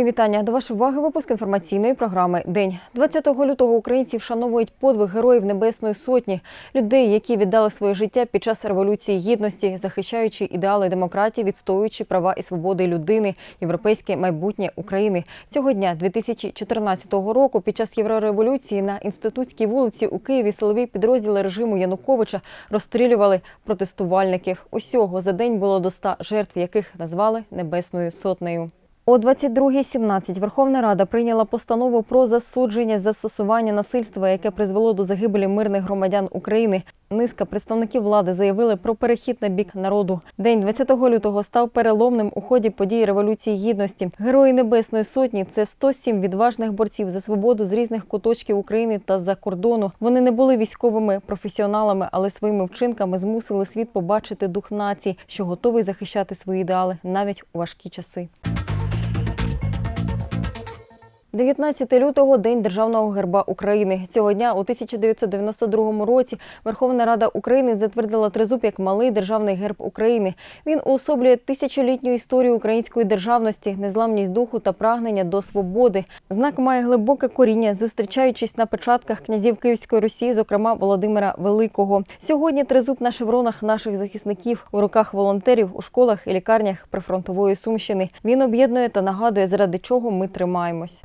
Мої вітання до вашої уваги. Випуск інформаційної програми День 20 лютого. Українці вшановують подвиг героїв Небесної Сотні, людей, які віддали своє життя під час революції гідності, захищаючи ідеали демократії, відстоюючи права і свободи людини, європейське майбутнє України. Цього дня, 2014 року, під час єврореволюції на інститутській вулиці у Києві силові підрозділи режиму Януковича розстрілювали протестувальників. Усього за день було до 100 жертв, яких назвали Небесною Сотнею. О 22.17 Верховна Рада прийняла постанову про засудження застосування насильства, яке призвело до загибелі мирних громадян України. Низка представників влади заявили про перехід на бік народу. День 20 лютого став переломним у ході подій Революції Гідності. Герої Небесної Сотні це 107 відважних борців за свободу з різних куточків України та за кордону. Вони не були військовими професіоналами, але своїми вчинками змусили світ побачити дух нації, що готовий захищати свої ідеали навіть у важкі часи. 19 лютого День Державного герба України. Цього дня у 1992 році Верховна Рада України затвердила тризуб як малий державний герб України. Він уособлює тисячолітню історію української державності, незламність духу та прагнення до свободи. Знак має глибоке коріння, зустрічаючись на печатках князів Київської Росії, зокрема Володимира Великого. Сьогодні тризуб на шевронах наших захисників у руках волонтерів у школах і лікарнях прифронтової Сумщини. Він об'єднує та нагадує, заради чого ми тримаємось.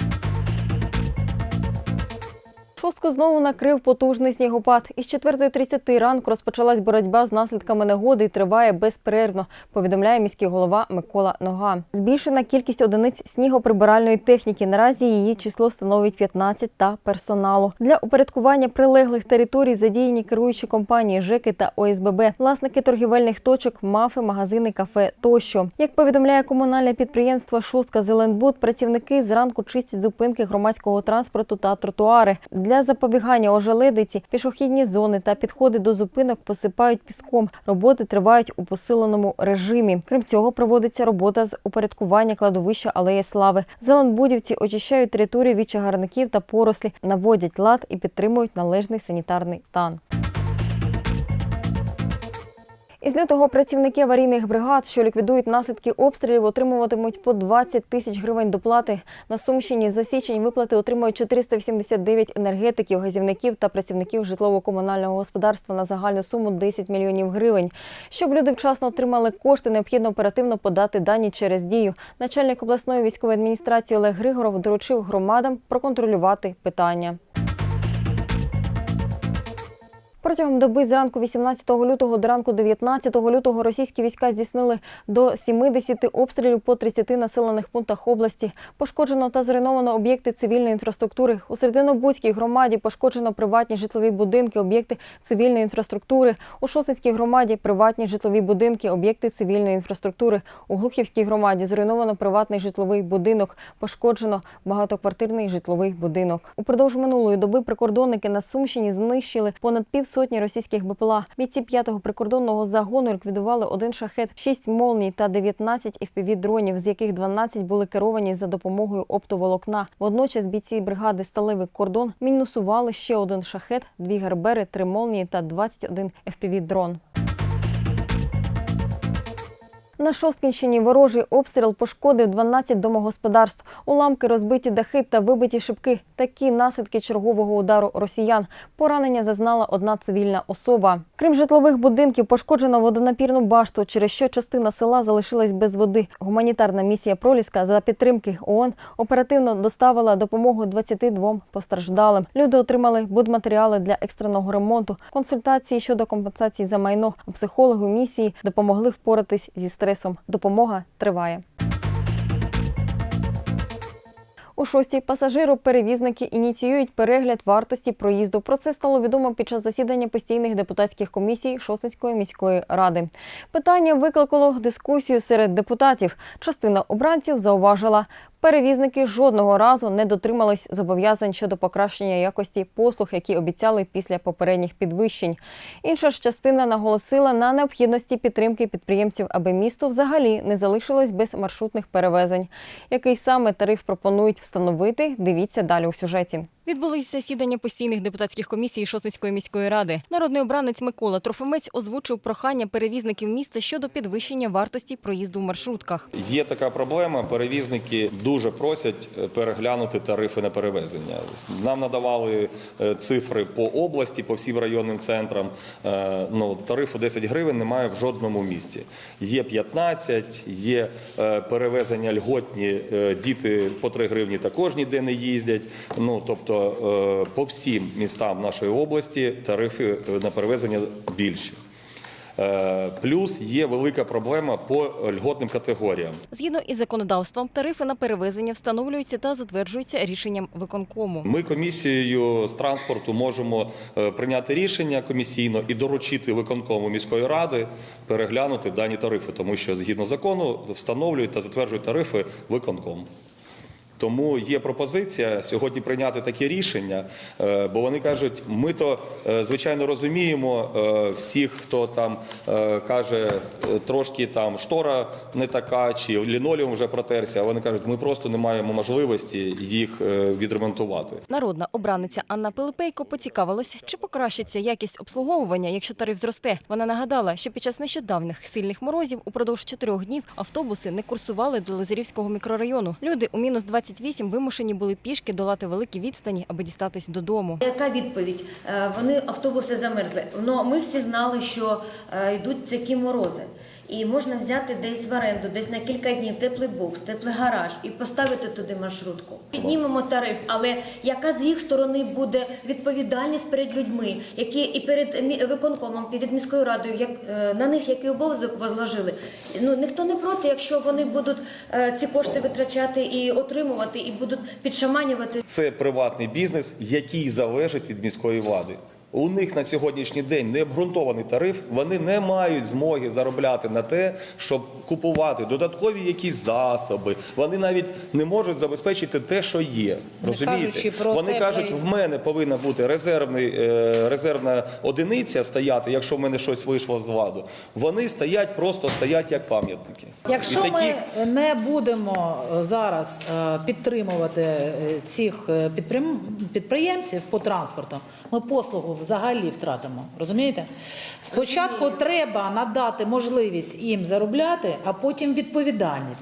Шостку знову накрив потужний снігопад. Із 4.30 ранку розпочалась боротьба з наслідками негоди і триває безперервно, повідомляє міський голова Микола Нога. Збільшена кількість одиниць снігоприбиральної техніки. Наразі її число становить 15 та персоналу. Для упорядкування прилеглих територій задіяні керуючі компанії ЖЕКи та ОСББ, власники торгівельних точок, мафи, магазини, кафе тощо. Як повідомляє комунальне підприємство Шостка Зеленбуд, працівники зранку чистять зупинки громадського транспорту та тротуари. Для запобігання ожеледиці пішохідні зони та підходи до зупинок посипають піском. Роботи тривають у посиленому режимі. Крім цього, проводиться робота з упорядкування кладовища Алеї Слави. Зеленбудівці очищають територію від чагарників та порослі, наводять лад і підтримують належний санітарний стан. Із лютого працівники аварійних бригад, що ліквідують наслідки обстрілів, отримуватимуть по 20 тисяч гривень доплати. На Сумщині за січень виплати отримують 489 енергетиків, газівників та працівників житлово-комунального господарства на загальну суму 10 мільйонів гривень. Щоб люди вчасно отримали кошти, необхідно оперативно подати дані через дію. Начальник обласної військової адміністрації Олег Григоров доручив громадам проконтролювати питання. Протягом доби з ранку 18 лютого до ранку 19 лютого російські війська здійснили до 70 обстрілів по 30 населених пунктах області. Пошкоджено та зруйновано об'єкти цивільної інфраструктури. У Серединобузькій громаді пошкоджено приватні житлові будинки, об'єкти цивільної інфраструктури. У Шосницькій громаді приватні житлові будинки, об'єкти цивільної інфраструктури. У Глухівській громаді зруйновано приватний житловий будинок. Пошкоджено багатоквартирний житловий будинок. Упродовж минулої доби прикордонники на Сумщині знищили понад пів сотні російських БПЛА. Бійці 5-го прикордонного загону ліквідували один шахет, 6 молній та 19 FPV-дронів, з яких 12 були керовані за допомогою оптоволокна. Водночас бійці бригади Сталевий кордон мінусували ще один шахет, дві гарбери, три молнії та 21 FPV-дрон. На Шосткінщині ворожий обстріл пошкодив 12 домогосподарств. Уламки, розбиті дахи та вибиті шибки. Такі наслідки чергового удару росіян. Поранення зазнала одна цивільна особа. Крім житлових будинків, пошкоджено водонапірну башту, через що частина села залишилась без води. Гуманітарна місія Проліска за підтримки ООН оперативно доставила допомогу 22 постраждалим. Люди отримали будматеріали для екстреного ремонту, консультації щодо компенсації за майно. Психологи місії допомогли впоратись зі стресом. Допомога триває. У шостій пасажиру перевізники ініціюють перегляд вартості проїзду. Про це стало відомо під час засідання постійних депутатських комісій Шостинської міської ради. Питання викликало дискусію серед депутатів. Частина обранців зауважила, перевізники жодного разу не дотримались зобов'язань щодо покращення якості послуг, які обіцяли після попередніх підвищень. Інша ж частина наголосила на необхідності підтримки підприємців, аби місто взагалі не залишилось без маршрутних перевезень. Який саме тариф пропонують встановити? Дивіться далі у сюжеті. Відбулись засідання постійних депутатських комісій Шосницької міської ради. Народний обранець Микола Трофимець озвучив прохання перевізників міста щодо підвищення вартості проїзду в маршрутках. Є така проблема. Перевізники дуже просять е, переглянути тарифи на перевезення. Нам надавали е, цифри по області, по всім районним центрам. Е, Ну, тарифу 10 гривень немає в жодному місті. Є 15, є перевезення льготні, діти по 3 гривні також ніде не їздять. Ну тобто е, по всім містам нашої області тарифи е, на перевезення більші. Е, Плюс є велика проблема по льготним категоріям. Згідно із законодавством, тарифи на перевезення встановлюються та затверджуються рішенням виконкому. Ми комісією з транспорту можемо прийняти рішення комісійно і доручити виконкому міської ради переглянути дані тарифи, тому що згідно закону встановлюють та затверджують тарифи виконком. Тому є пропозиція сьогодні прийняти таке рішення, е, бо вони кажуть, ми то е, звичайно розуміємо е, всіх, хто там каже, трошки там штора не така, чи лінолеум вже протерся. а Вони кажуть, ми просто не маємо можливості їх відремонтувати. Народна обраниця Анна Пилипейко поцікавилась, чи покращиться якість обслуговування, якщо тариф зросте. Вона нагадала, що під час нещодавних сильних морозів упродовж чотирьох днів автобуси не курсували до Лазарівського мікрорайону. Люди у мінус 28 вимушені були пішки долати великі відстані, аби дістатись додому. Яка відповідь? Е, Вони автобуси замерзли. Ну ми всі знали, що е, йдуть такі морози. І можна взяти десь в оренду, десь на кілька днів теплий бокс, теплий гараж і поставити туди маршрутку. Піднімемо тариф, але яка з їх сторони буде відповідальність перед людьми, які і перед виконкомом, перед міською радою, як е, на них який обов'язок возложили? Ну ніхто не проти, якщо вони будуть е, ці кошти витрачати і отримувати, і будуть підшаманювати Це приватний бізнес, який залежить від міської влади. У них на сьогоднішній день не обґрунтований тариф. Вони не мають змоги заробляти на те, щоб купувати додаткові якісь засоби. Вони навіть не можуть забезпечити те, що є. Розумієте? Вони кажуть, в мене повинна бути резервний, е, резервна одиниця стояти, якщо в мене щось вийшло з ладу. Вони стоять, просто стоять як пам'ятники. Якщо І таких- ми не будемо зараз е, підтримувати е, цих підприємців по транспорту, ми послугу взагалі втратимо. Розумієте? Спочатку треба надати можливість їм заробляти, а потім відповідальність.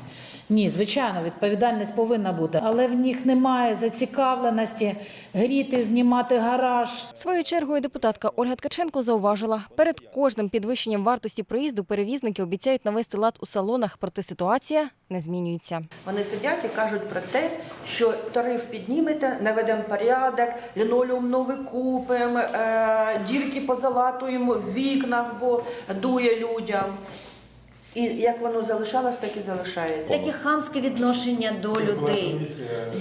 Ні, звичайно, відповідальність повинна бути, але в них немає зацікавленості гріти, знімати гараж. Своєю чергою депутатка Ольга Ткаченко зауважила, перед кожним підвищенням вартості проїзду перевізники обіцяють навести лад у салонах, проте ситуація не змінюється. Вони сидять і кажуть про те, що тариф піднімете, наведемо порядок, лінолеум новий купимо, е, дірки позалатуємо в вікнах, бо дує людям. І як воно залишалось, так і залишається. Таке хамське відношення до людей.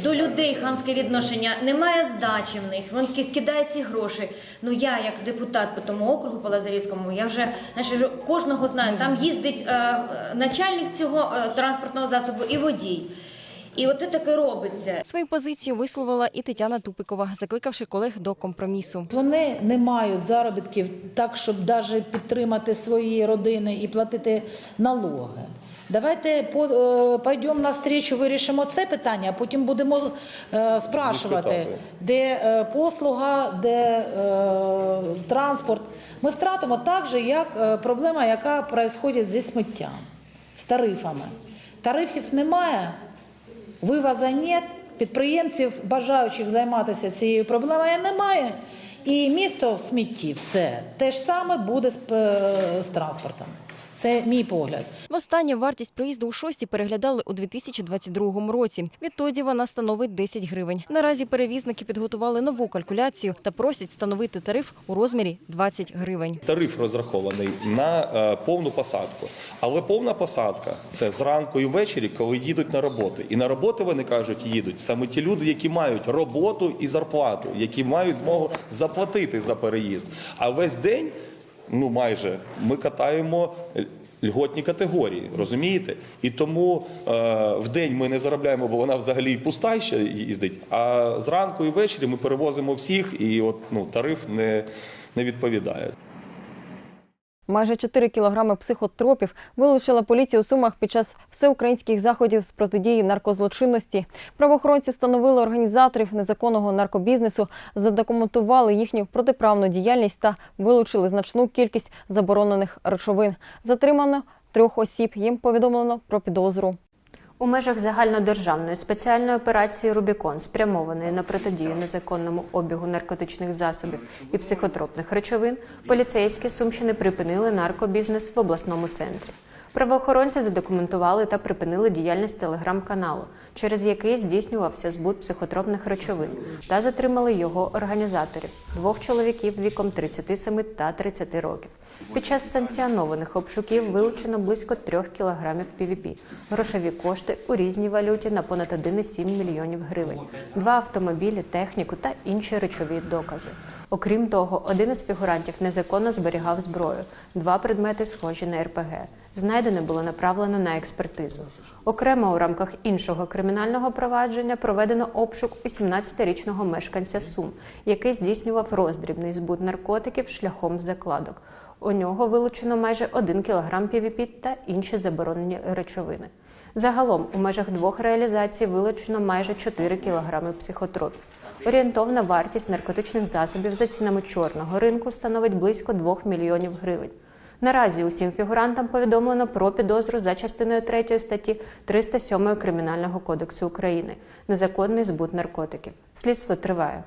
До людей хамське відношення. Немає здачі в них. Він кидають кидає ці гроші. Ну я, як депутат по тому округу по Лазарівському, я вже знаєш, кожного знаю. Там їздить е, е, начальник цього е, транспортного засобу і водій. І от це таке робиться. Свою позицію висловила і Тетяна Тупикова, закликавши колег до компромісу. Вони не мають заробітків так, щоб навіть підтримати свої родини і платити налоги. Давайте по- е, пойдемо на встречу, вирішимо це питання, а потім будемо е, спрашувати, де е, послуга, де е, транспорт. Ми втратимо так же, як е, проблема, яка відбувається зі сміттям, з тарифами. Тарифів немає, вивоза нет, підприємців, бажаючих займатися цією проблемою, немає. І місто в смітті все. Те ж саме буде з, е, з транспортом. Це мій погляд. Востаннє вартість проїзду у шості переглядали у 2022 році. Відтоді вона становить 10 гривень. Наразі перевізники підготували нову калькуляцію та просять встановити тариф у розмірі 20 гривень. Тариф розрахований на е, повну посадку. Але повна посадка це зранку і ввечері, коли їдуть на роботи. І на роботи вони кажуть, їдуть саме ті люди, які мають роботу і зарплату, які мають змогу заплатити за переїзд. А весь день, ну майже, ми катаємо. Льготні категорії, розумієте? І тому е, в день ми не заробляємо, бо вона взагалі пуста ще їздить. А зранку і ввечері ми перевозимо всіх, і от ну тариф не, не відповідає. Майже 4 кілограми психотропів вилучила поліція у Сумах під час всеукраїнських заходів з протидії наркозлочинності. Правоохоронці встановили організаторів незаконного наркобізнесу, задокументували їхню протиправну діяльність та вилучили значну кількість заборонених речовин. Затримано трьох осіб. Їм повідомлено про підозру. У межах загальнодержавної спеціальної операції Рубікон, спрямованої на протидію незаконному обігу наркотичних засобів і психотропних речовин, поліцейські Сумщини припинили наркобізнес в обласному центрі. Правоохоронці задокументували та припинили діяльність телеграм-каналу, через який здійснювався збут психотропних речовин, та затримали його організаторів двох чоловіків віком 37 та 30 років. Під час санкціонованих обшуків вилучено близько 3 кілограмів ПВП, грошові кошти у різній валюті на понад 1,7 мільйонів гривень, два автомобілі, техніку та інші речові докази. Окрім того, один із фігурантів незаконно зберігав зброю, два предмети схожі на РПГ. Знайдене було направлено на експертизу. Окремо у рамках іншого кримінального провадження проведено обшук у 17-річного мешканця Сум, який здійснював роздрібний збут наркотиків шляхом закладок. У нього вилучено майже 1 кг ПВП та інші заборонені речовини. Загалом у межах двох реалізацій вилучено майже 4 кг психотропів. Орієнтовна вартість наркотичних засобів за цінами чорного ринку становить близько 2 мільйонів гривень. Наразі усім фігурантам повідомлено про підозру за частиною 3 статті 307 Кримінального кодексу України незаконний збут наркотиків. Слідство триває.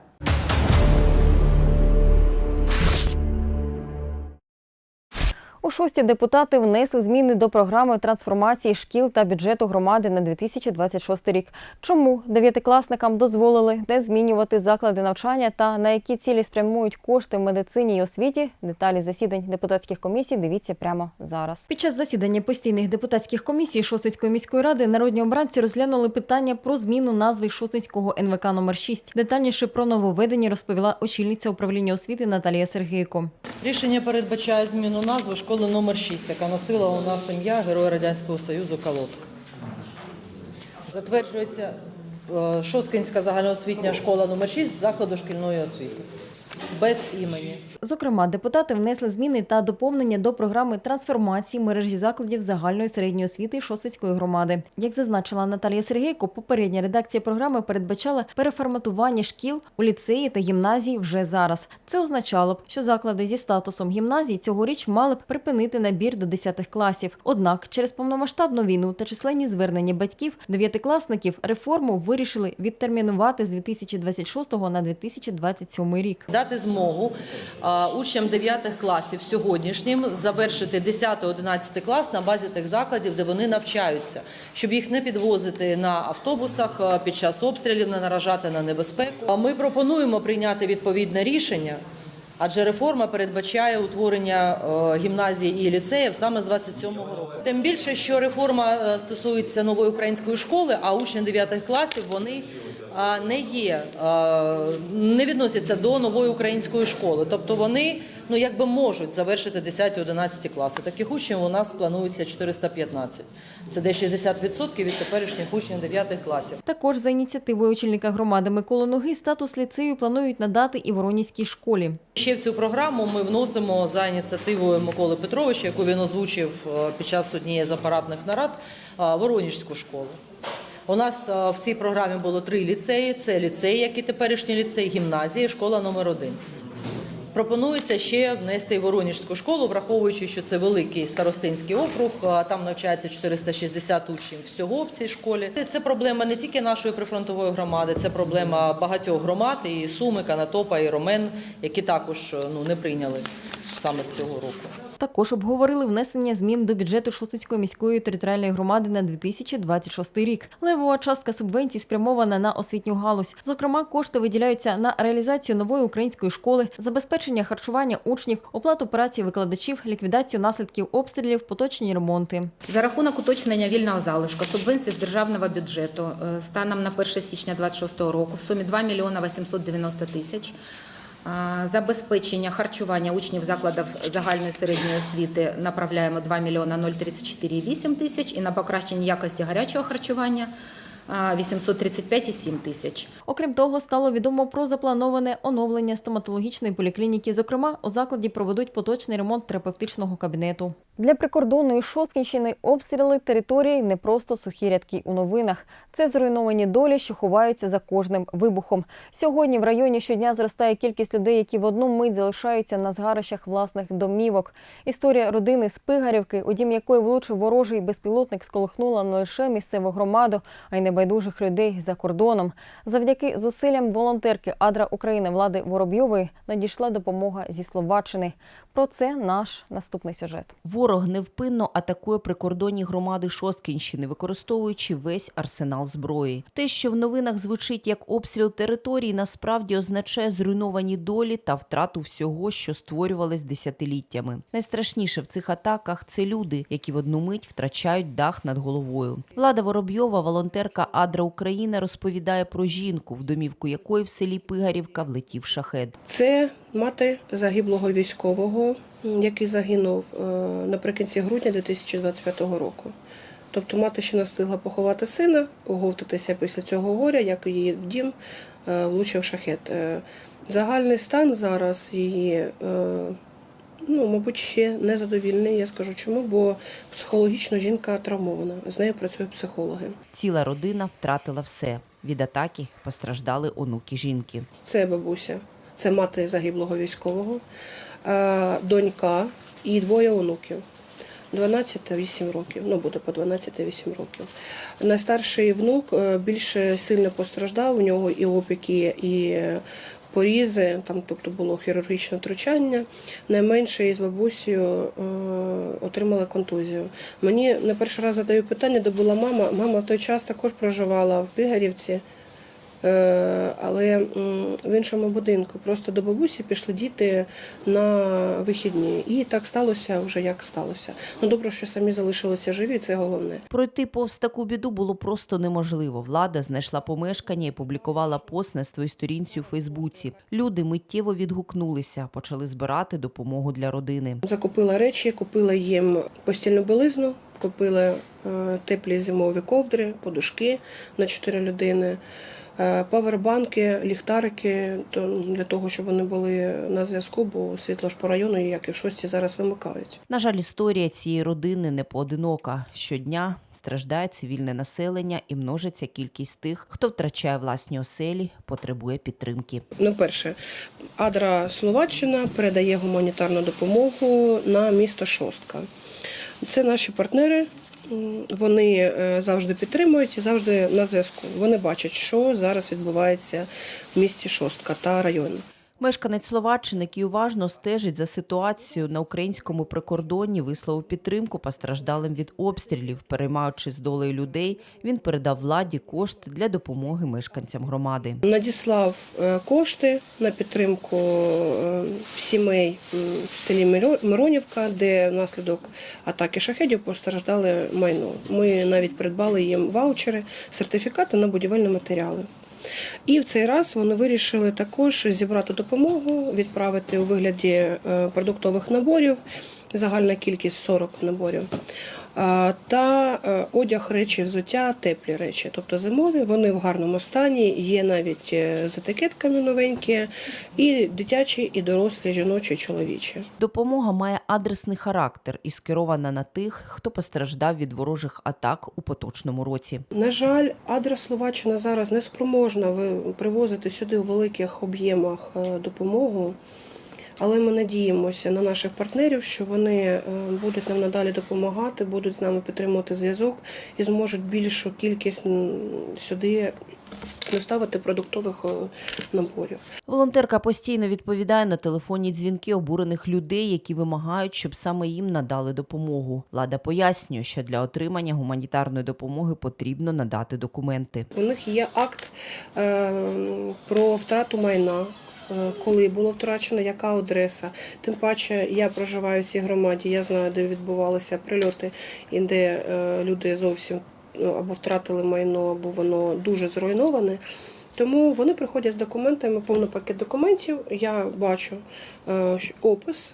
У шості депутати внесли зміни до програми трансформації шкіл та бюджету громади на 2026 рік. Чому дев'ятикласникам дозволили не змінювати заклади навчання та на які цілі спрямують кошти в медицині і освіті? Деталі засідань депутатських комісій дивіться прямо зараз. Під час засідання постійних депутатських комісій Шостинської міської ради народні обранці розглянули питання про зміну назви Шостинського НВК номер 6 Детальніше про нововведення розповіла очільниця управління освіти Наталія Сергійко. Рішення передбачає зміну назви школи номер 6, яка носила у нас ім'я Героя Радянського Союзу Колодка. Затверджується е, Шосткинська загальноосвітня школа номер 6 закладу шкільної освіти. Без імені. Зокрема, депутати внесли зміни та доповнення до програми трансформації мережі закладів загальної середньої освіти Шосицької громади. Як зазначила Наталія Сергійко, попередня редакція програми передбачала переформатування шкіл у ліцеї та гімназії вже зараз. Це означало б, що заклади зі статусом гімназії цьогоріч мали б припинити набір до 10 класів. Однак, через повномасштабну війну та численні звернення батьків дев'ятикласників реформу вирішили відтермінувати з 2026 на 2027 рік. Дати змогу учням 9 класів сьогоднішнім завершити 10-11 клас на базі тих закладів, де вони навчаються, щоб їх не підвозити на автобусах під час обстрілів, не наражати на небезпеку. Ми пропонуємо прийняти відповідне рішення. Адже реформа передбачає утворення е, гімназії і ліцеїв саме з 27-го року. Тим більше, що реформа е, стосується нової української школи, а учні 9 класів вони не є, не відносяться до нової української школи. Тобто вони ну якби можуть завершити 10-11 класи. Таких учнів у нас планується 415. Це десь 60% від теперішніх учнів 9 класів. Також за ініціативою очільника громади Миколи Ноги статус ліцею планують надати і Воронізькій школі. Ще в цю програму ми вносимо за ініціативою Миколи Петровича, яку він озвучив е, під час однієї з апаратних нарад, е, школу. У нас е, в цій програмі було три ліцеї: це ліцей, як і теперішній ліцей, гімназія, школа номер один. Пропонується ще внести і Воронежську школу, враховуючи, що це великий старостинський округ. Там навчається 460 учнів всього в цій школі. Це проблема не тільки нашої прифронтової громади, це проблема багатьох громад і Суми, Канатопа, і Ромен, які також ну не прийняли саме з цього року. Також обговорили внесення змін до бюджету Шостицької міської територіальної громади на 2026 рік. Левова частка субвенцій спрямована на освітню галузь. Зокрема, кошти виділяються на реалізацію нової української школи, забезпечення харчування учнів, оплату праці викладачів, ліквідацію наслідків обстрілів, поточні ремонти. За рахунок уточнення вільного залишку субвенцій з державного бюджету е, станом на 1 січня 2026 року в сумі 2 мільйона 890 тисяч. Забезпечення харчування учнів закладів загальної середньої освіти направляємо 2 мільйона 034,8 тисяч. І на покращення якості гарячого харчування а, 835,7 тисяч. Окрім того, стало відомо про заплановане оновлення стоматологічної поліклініки. Зокрема, у закладі проведуть поточний ремонт терапевтичного кабінету. Для прикордонної Шосткінщини обстріли території не просто сухі рядки у новинах. Це зруйновані долі, що ховаються за кожним вибухом. Сьогодні в районі щодня зростає кількість людей, які в одну мить залишаються на згарищах власних домівок. Історія родини з Пигарівки, у дім якої влучив ворожий безпілотник, сколихнула не лише місцеву громаду, а й небайдужих людей за кордоном. Завдяки зусиллям волонтерки Адра України Влади Воробйової надійшла допомога зі Словаччини. Про це наш наступний сюжет. Ворог невпинно атакує прикордонні громади Шосткінщини, використовуючи весь арсенал зброї. Те, що в новинах звучить як обстріл території, насправді означає зруйновані долі та втрату всього, що створювалось десятиліттями. Найстрашніше в цих атаках це люди, які в одну мить втрачають дах над головою. Влада Воробйова, волонтерка Адра України, розповідає про жінку, в домівку якої в селі Пигарівка влетів шахед. Це мати загиблого військового, який загинув е, наприкінці грудня 2025 року. Тобто мати ще не встигла поховати сина, оговтатися після цього горя, як її в дім е, влучив шахет. Е, Загальний стан зараз її, е, ну, мабуть, ще незадовільний. Я скажу чому, бо психологічно жінка травмована. З нею працюють психологи. Ціла родина втратила все. Від атаки постраждали онуки жінки. Це бабуся, це мати загиблого військового, донька і двоє онуків. 12 та 8 років, ну буде по 12 та 8 років. Найстарший внук е, більше сильно постраждав, у нього і опіки, і порізи, там тобто було хірургічне втручання. Найменше із бабусею е, отримала контузію. Мені на перший раз задаю питання, де була мама. Мама в той час також проживала в Пигарівці. Е, але в іншому будинку. Просто до бабусі пішли діти на вихідні. І так сталося вже як сталося. Ну добре, що самі залишилися живі, це головне. Пройти повз таку біду було просто неможливо. Влада знайшла помешкання і публікувала пост на своїй сторінці у Фейсбуці. Люди миттєво відгукнулися, почали збирати допомогу для родини. Закупила речі, купила їм постільну білизну, купила е, теплі зимові ковдри, подушки на 4 людини. Е, Павербанки, ліхтарики то для того, щоб вони були на зв'язку, бо світло ж по району, як і в шості, зараз вимикають. На жаль, історія цієї родини не поодинока. Щодня страждає цивільне населення і множиться кількість тих, хто втрачає власні оселі, потребує підтримки. Ну, перше, Адра Словаччина передає гуманітарну допомогу на місто Шостка. Це наші партнери. Вони е, завжди підтримують і завжди на зв'язку. Вони бачать, що зараз відбувається в місті Шостка та районі. Мешканець Словаччини, який уважно стежить за ситуацією на українському прикордонні, висловив підтримку постраждалим від обстрілів. Переймаючись долею людей, він передав владі кошти для допомоги мешканцям громади. Надіслав е, кошти на підтримку е, сімей в селі Миро- Миронівка, де внаслідок атаки шахедів постраждали майно. Ми навіть придбали їм ваучери, сертифікати на будівельні матеріали. І в цей раз вони вирішили також зібрати допомогу, відправити у вигляді е, продуктових наборів, загальна кількість 40 наборів. Та е, одяг, речі, взуття, теплі речі, тобто зимові, вони в гарному стані, є навіть е, з етикетками новенькі, і дитячі, і дорослі, жіночі, і чоловічі. Допомога має адресний характер і скерована на тих, хто постраждав від ворожих атак у поточному році. На жаль, Адра Словаччина зараз не спроможна привозити сюди у великих об'ємах е, допомогу. Але ми надіємося на наших партнерів, що вони е, будуть нам надалі допомагати, будуть з нами підтримувати зв'язок і зможуть більшу кількість сюди доставити продуктових е, наборів. Волонтерка постійно відповідає на телефонні дзвінки обурених людей, які вимагають, щоб саме їм надали допомогу. Влада пояснює, що для отримання гуманітарної допомоги потрібно надати документи. У них є акт е, про втрату майна. Е, Коли було втрачено, яка адреса. Тим паче я проживаю в цій громаді, я знаю, де відбувалися прильоти, і де е, люди зовсім ну, або втратили майно, або воно дуже зруйноване. Тому вони приходять з документами, повний пакет документів. Я бачу е, опис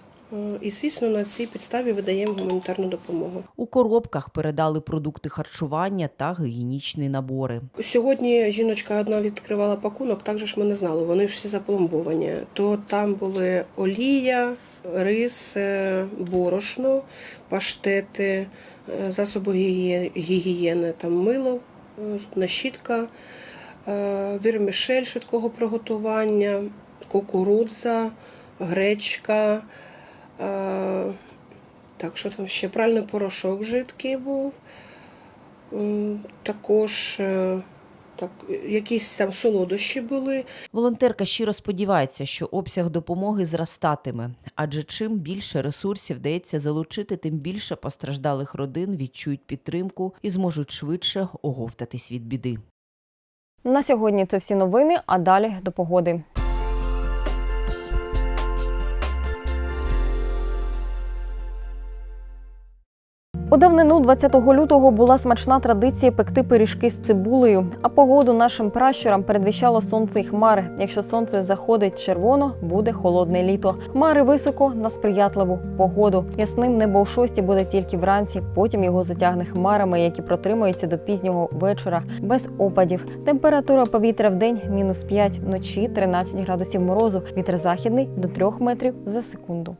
І, звісно, на цій підставі видаємо гуманітарну допомогу. У коробках передали продукти харчування та гігієнічні набори. Сьогодні жіночка одна відкривала пакунок, так же ж ми не знали, вони ж всі запломбовані. То там були олія, рис, е, борошно, паштети, е, засоби гігієни, там мило, е, зубна щітка, е, вірмішель швидкого приготування, кукурудза, гречка. Е, Так, що там ще? Пральний порошок жидкий був. Також е, так, якісь там солодощі були. Волонтерка щиро сподівається, що обсяг допомоги зростатиме, адже чим більше ресурсів вдається залучити, тим більше постраждалих родин відчують підтримку і зможуть швидше оговтатись від біди. На сьогодні це всі новини, а далі до погоди. У давнину 20 лютого була смачна традиція пекти пиріжки з цибулею. А погоду нашим пращурам передвіщало сонце і хмари. Якщо сонце заходить червоно, буде холодне літо. Хмари високо на сприятливу погоду. Ясним небо у шості буде тільки вранці. Потім його затягне хмарами, які протримаються до пізнього вечора без опадів. Температура повітря в день мінус 5, вночі 13 градусів морозу. Вітер західний до 3 метрів за секунду.